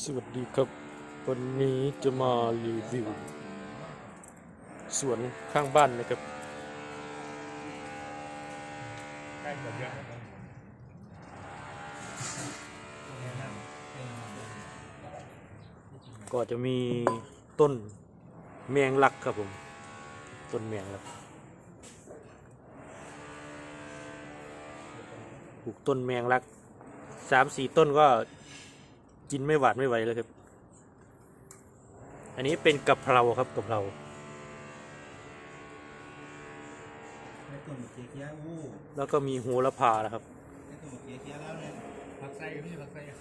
สวัสดีครับ วันนี้จะมารีวิวสวนข้างบ้านนะครับ ก็จะมีต้นแมงลักครับผม ต้นแมงลักปลูกต้นแมงลักสามสี่ต้นก็ กินไม่หวาดไม่ไหวเลยครับ อันนี้เป็นกะเพราครับกะเพราในตัวหมดเกียร์เกียร์อู้แล้วก็มีโหระพานะครับในตัวหมดเกียร์เกียร์แล้วเนี่ยผักไส้กับพี่ผักไส้อะ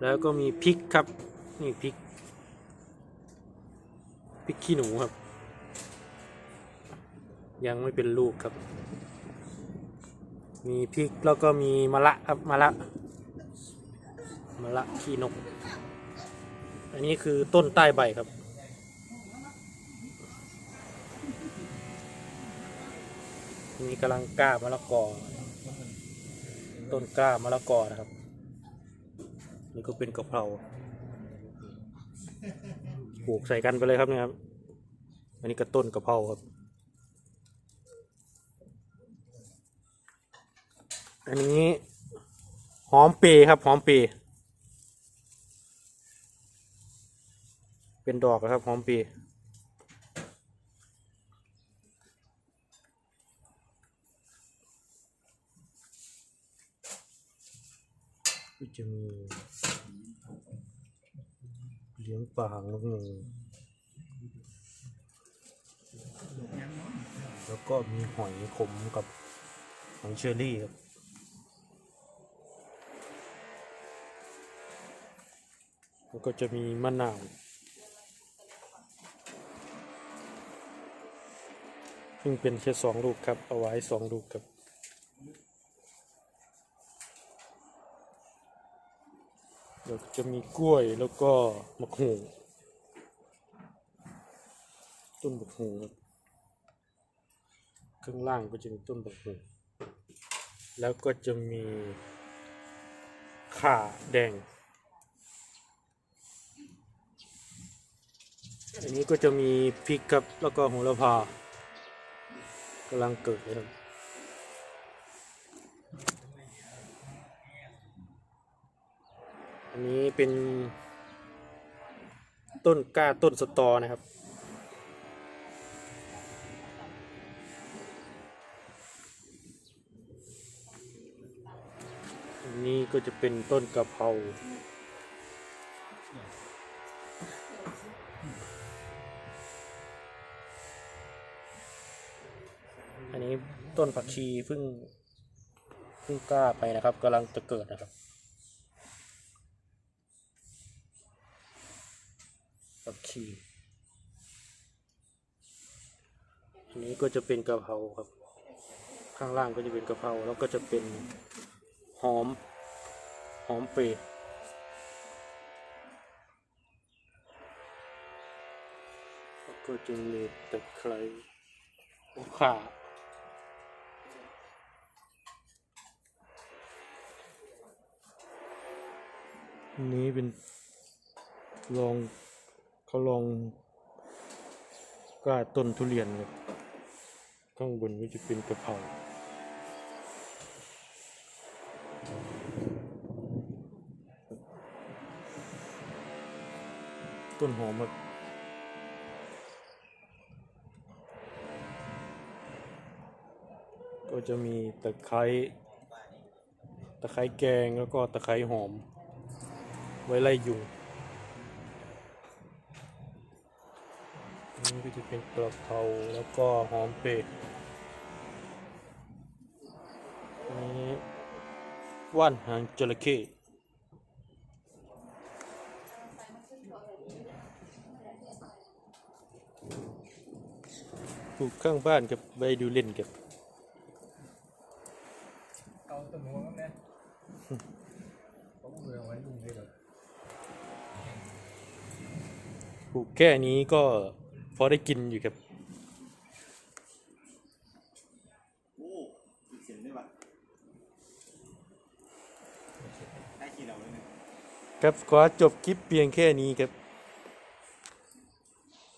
แล้วก็มีพริกครับ นี่พริกพริกขี้หนูครับ ยังไม่เป็นลูกครับ มีพริกแล้วก็มีมะละครับมะละมะละขี้นก อันนี้คือต้นใต้ใบครับ นี่กำลังกล้ามะละกอ ต้นกล้ามะละกอนะครับ นี่ก็เป็นกะเพราปลูกใส่กันไปเลยครับเนี่ยครับ อันนี้ก็ต้นกะเพราครับ อันนี้หอมเปร์ครับหอมเปรย์ เป็นดอกครับหอมปรย์ก็จะมีเลี้ยงปลาหางนกยูงแล้วก็มีหอยขมกับหอยเชอรี่ครับแล้วก็จะมีมะนาว ซึ่งเป็นแค่สองลูกครับเอาไว้สองลูกครับแล้วก็จะมีกล้วยแล้วก็มะฮูต้นมะฮูครับข้างล่างก็จะมีต้นมะฮูแล้วก็จะมีข่าแดง อันนี้ก็จะมีพริกครับแล้วก็โหระพา กำลังเกิดเลยครับอันนี้เป็น ต้นกล้าต้นสตอนะครับ อันนี้ก็จะเป็นต้นกะเพรา ต้นผักชีเพิ่งเพิ่งกล้าไปนะครับกำลังจะเกิดนะครับผักชีอันนี้ก็จะเป็นกะเพราครับ ข้างล่างก็จะเป็นกะเพราแล้วก็จะเป็นหอมหอมเปรย์แล้วก็จะมีตะไคร้ข่า นี้เป็นลองเขาลองกล้าต้นทุเรียนครับข้างบนก็จะเป็นกระเพราต้นหอมครับก็จะมีตะไคร้ตะไคร้แกงแล้วก็ตะไคร้หอม ไว้ไล่ยุงนี่ก็จะเป็นกระเพราแล้วก็หอมเปรย์อันนี้ว่านหางจระเข้ปลูกข้างบ้านกับใบดูเล่นกับ ลูกแค่นี้ก็พอได้กินอยู่ครับโอ้ติดเสียงด้วยว่ะได้กี่เหล่าเลยเนี่ยครับขอจบคลิปเพียงแค่นี้ครับ